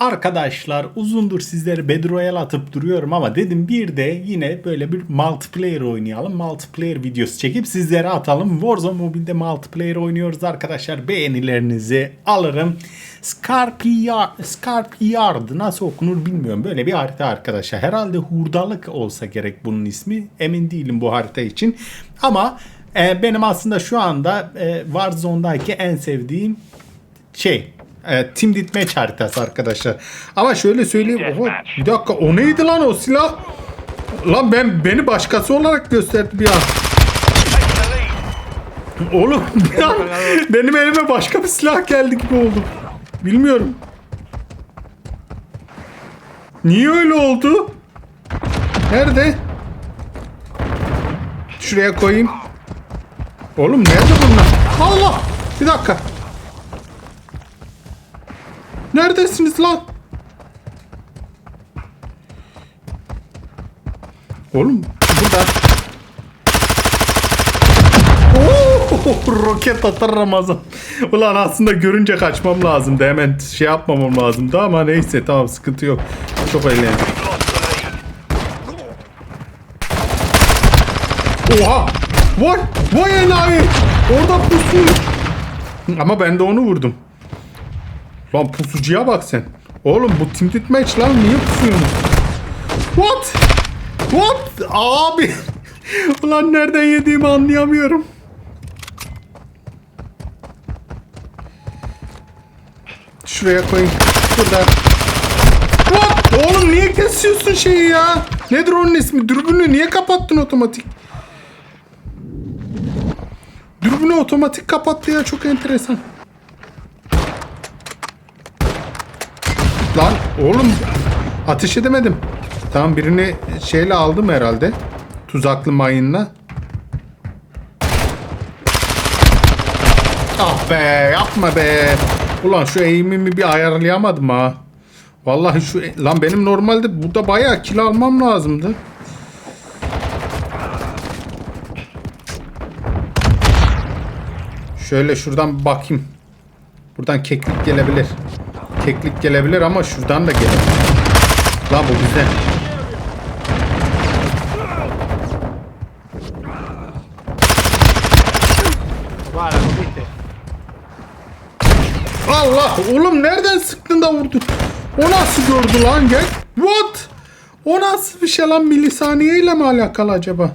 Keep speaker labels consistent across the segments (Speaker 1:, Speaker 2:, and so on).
Speaker 1: Arkadaşlar uzundur sizlere Battle Royale atıp duruyorum ama dedim bir de yine böyle bir multiplayer oynayalım. Multiplayer videosu çekip sizlere atalım. Warzone Mobile'de multiplayer oynuyoruz arkadaşlar. Beğenilerinizi alırım. Scarpyard, Scarpyard nasıl okunur bilmiyorum. Böyle bir harita arkadaşlar. Herhalde hurdalık olsa gerek bunun ismi. Emin değilim bu harita için. Ama e, benim aslında şu anda e, Warzone'daki en sevdiğim şey e, Team Deathmatch haritası arkadaşlar. Ama şöyle söyleyeyim. Oha, bir dakika o neydi lan o silah? Lan ben beni başkası olarak gösterdi bir an. Oğlum bir an benim elime başka bir silah geldi gibi oldu. Bilmiyorum. Niye öyle oldu? Nerede? Şuraya koyayım. Oğlum nerede bunlar? Allah! Bir dakika. Neredesiniz lan? Oğlum burada. Oo, roket atar Ramazan. Ulan aslında görünce kaçmam lazımdı. Hemen şey yapmamam lazımdı ama neyse tamam sıkıntı yok. Çok eğlenceli. Oha! Vay! Vay enayi! Orada pusu. Ama ben de onu vurdum. Lan pusucuya bak sen. Oğlum bu Team Deathmatch lan niye pusuyorsun? What? What? Abi. Ulan nereden yediğimi anlayamıyorum. Şuraya koyayım. Burada. What? Oğlum niye kesiyorsun şeyi ya? Nedir onun ismi? Dürbünü niye kapattın otomatik? Dürbünü otomatik kapattı ya çok enteresan. Lan oğlum ateş edemedim. Tamam birini şeyle aldım herhalde. Tuzaklı mayınla. Ah be yapma be. Ulan şu eğimimi bir ayarlayamadım ha. Vallahi şu lan benim normalde burada bayağı kilo almam lazımdı. Şöyle şuradan bakayım. Buradan keklik gelebilir. Keklik gelebilir ama şuradan da gelebilir. Lan bu bizde.
Speaker 2: Vale, lo viste.
Speaker 1: Allah oğlum nereden sıktın da vurdu? O nasıl gördü lan gel? What? O nasıl bir şey lan milisaniye ile mi alakalı acaba?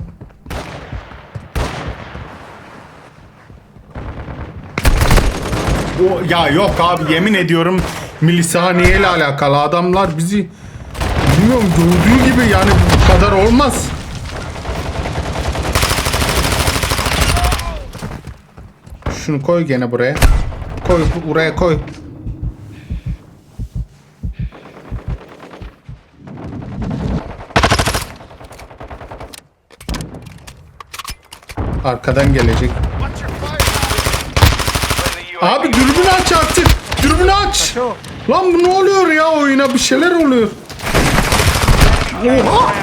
Speaker 1: O, ya yok abi yemin ediyorum milisaniye ile alakalı adamlar bizi bilmiyorum gördüğü gibi yani bu kadar olmaz. Şunu koy gene buraya. Koy buraya koy. Arkadan gelecek. Abi dürbünü aç artık. Dürbünü aç. Lan bu ne oluyor ya oyuna bir şeyler oluyor. Oha!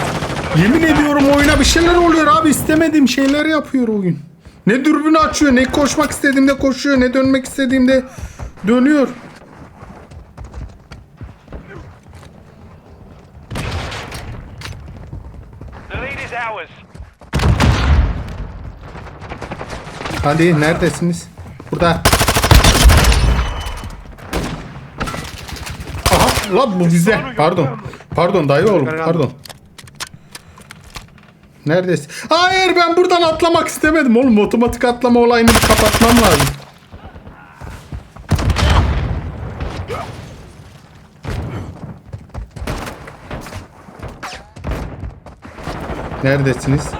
Speaker 1: Yemin ediyorum oyuna bir şeyler oluyor abi istemediğim şeyler yapıyor oyun. Ne dürbünü açıyor, ne koşmak istediğimde koşuyor, ne dönmek istediğimde dönüyor. Hadi neredesiniz? Burada. Lan bu bize. Pardon. Pardon dayı oğlum pardon. Neredesin? Hayır ben buradan atlamak istemedim oğlum. Otomatik atlama olayını bir kapatmam lazım. Neredesiniz?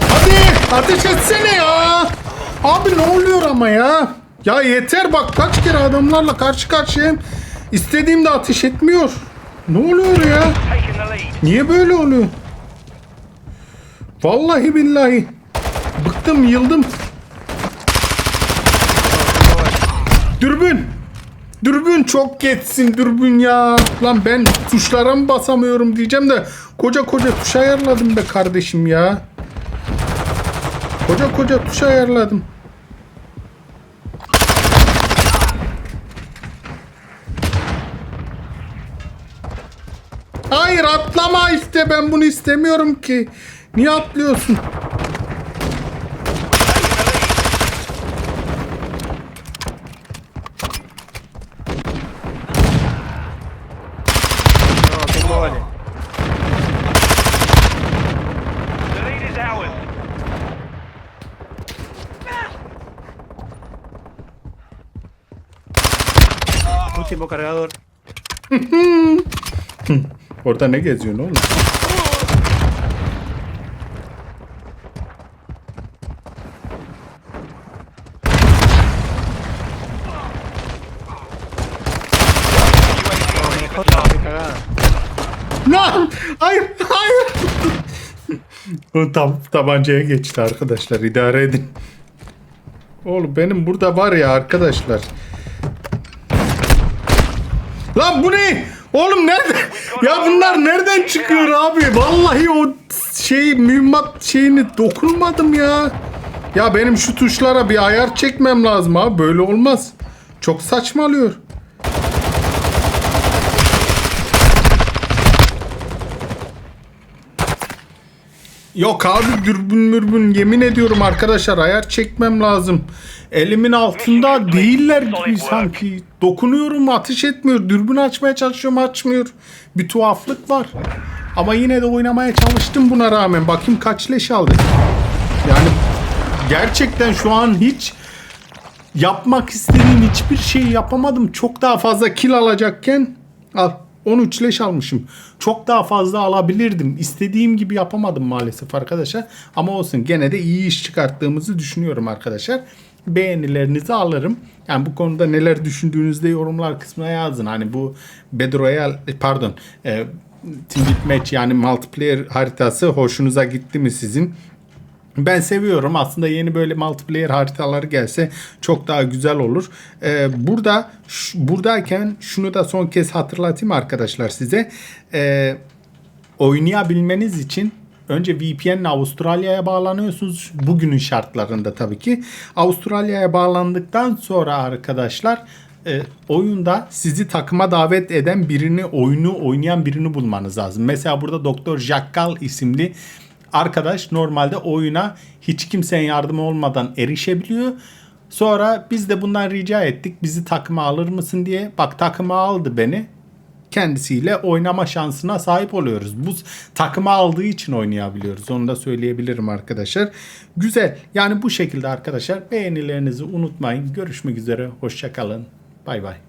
Speaker 1: Hadi ateş etsene ya. Abi ne oluyor ama ya? Ya yeter bak kaç kere adamlarla karşı karşıyayım. İstediğimde ateş etmiyor. Ne oluyor ya? Niye böyle oluyor? Vallahi billahi. Bıktım, yıldım. Dürbün. Dürbün çok geçsin dürbün ya. Lan ben tuşlara mı basamıyorum diyeceğim de koca koca tuş ayarladım be kardeşim ya. Koca koca tuş ayarladım. Atlama iste ben bunu istemiyorum ki. Niye atlıyorsun?
Speaker 2: Último cargador.
Speaker 1: Orada ne geziyorsun oğlum? Lan! Hayır! Hayır! o tam tabancaya geçti arkadaşlar. idare edin. Oğlum benim burada var ya arkadaşlar. Lan bu ne? Oğlum nerede? Ya bunlar nereden çıkıyor abi? Vallahi o şey mühimmat şeyini dokunmadım ya. Ya benim şu tuşlara bir ayar çekmem lazım abi. Böyle olmaz. Çok saçmalıyor. Yok abi dürbün mürbün yemin ediyorum arkadaşlar ayar çekmem lazım. Elimin altında değiller gibi sanki. Dokunuyorum ateş etmiyor. Dürbün açmaya çalışıyorum açmıyor. Bir tuhaflık var. Ama yine de oynamaya çalıştım buna rağmen. Bakayım kaç leş aldık. Yani gerçekten şu an hiç yapmak istediğim hiçbir şeyi yapamadım. Çok daha fazla kill alacakken al 13 leş almışım. Çok daha fazla alabilirdim. İstediğim gibi yapamadım maalesef arkadaşlar. Ama olsun gene de iyi iş çıkarttığımızı düşünüyorum arkadaşlar. Beğenilerinizi alırım. Yani bu konuda neler düşündüğünüzde yorumlar kısmına yazın. Hani bu Battle Royale pardon e, Team Deathmatch yani multiplayer haritası hoşunuza gitti mi sizin? Ben seviyorum. Aslında yeni böyle multiplayer haritaları gelse çok daha güzel olur. Ee, burada buradayken şunu da son kez hatırlatayım arkadaşlar size. Ee, oynayabilmeniz için önce VPN'le Avustralya'ya bağlanıyorsunuz. Bugünün şartlarında tabii ki. Avustralya'ya bağlandıktan sonra arkadaşlar e, oyunda sizi takıma davet eden birini, oyunu oynayan birini bulmanız lazım. Mesela burada Doktor Jackal isimli arkadaş normalde oyuna hiç kimsenin yardımı olmadan erişebiliyor. Sonra biz de bundan rica ettik. Bizi takıma alır mısın diye. Bak takıma aldı beni kendisiyle oynama şansına sahip oluyoruz. Bu takıma aldığı için oynayabiliyoruz. Onu da söyleyebilirim arkadaşlar. Güzel. Yani bu şekilde arkadaşlar beğenilerinizi unutmayın. Görüşmek üzere. Hoşçakalın. Bay bay.